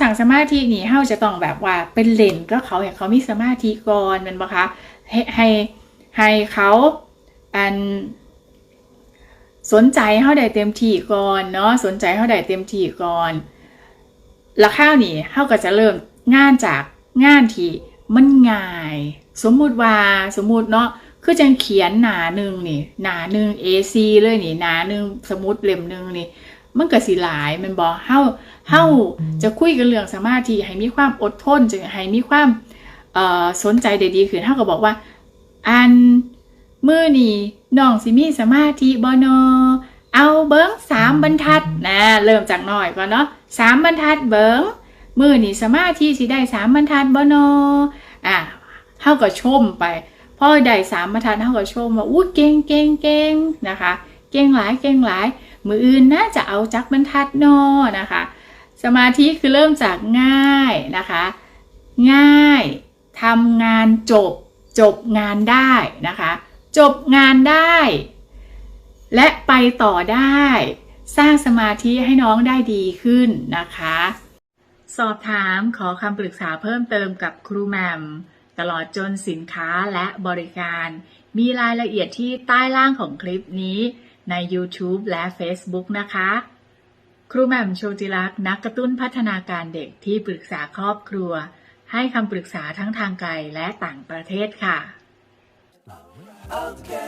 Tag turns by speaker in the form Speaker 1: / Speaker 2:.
Speaker 1: สั่งสมาธินี่เฮาจะต้องแบบว่าเป็นเลนก็เขาให้เขามีสมาธิก่อนมันบ่คะให้ให้ให้เขาอันสนใจเฮาได้เต็มที่ก่อนเนาะสนใจเฮาได้เต็มที่ก่อนแล้วข้าวนี่เฮาก็จะเริ่มงานจากงานที่มันง่าย สมมุติว่าสมมุติเนาะคือจังเขียนหนาหนึ่งนี่หนาหนึ่ง A4 เลยนี่หนาหนึ่งสมุดเล่มหนึ่งนี่ มันก็สิหลายแมันบอกเฮาเฮาจะคุยกันเรื่องสมาธิให้มีความอดทนจะให้มีความเอ่อสนใจได้ดีขึ้นเฮาก็บอกว่า อันมื้อนี้น้องสิมีสมาธิบ่นอเอาเบิ้งสามบรรทัดนะเริ่มจากน้อยก่อนเนาะสามบรรทัดเบิ้งมื้อนี้สมาธิสิได้สามบรรทัดบ่นออะเฮาก็ชมไปพอได้สามบรรทัดเฮาก็ชมว่าอู้เก่งเก่งเก่งนะคะ เก่งหลายเก่งหลาย มืออื่นน่าจะเอาจักบรรทัดนอนะคะ สมาธิคือเริ่มจากง่ายนะคะ ง่ายทำงานจบ จบงานได้นะคะ จบงานได้ และไปต่อได้ สร้างสมาธิให้น้องได้ดีขึ้นนะคะ สอบถามขอคำปรึกษาเพิ่มเติมกับครูแหมมตลอดจนสินค้าและบริการ มีรายละเอียดที่ใต้ล่างของคลิปนี้ ใน YouTube และ Facebook นะคะ ครูแหม่มโชติลักษณ์นักกระตุ้นพัฒนาการเด็กที่ปรึกษาครอบครัว ให้คำปรึกษาทั้งทางไกลและต่างประเทศค่ะ
Speaker 2: okay.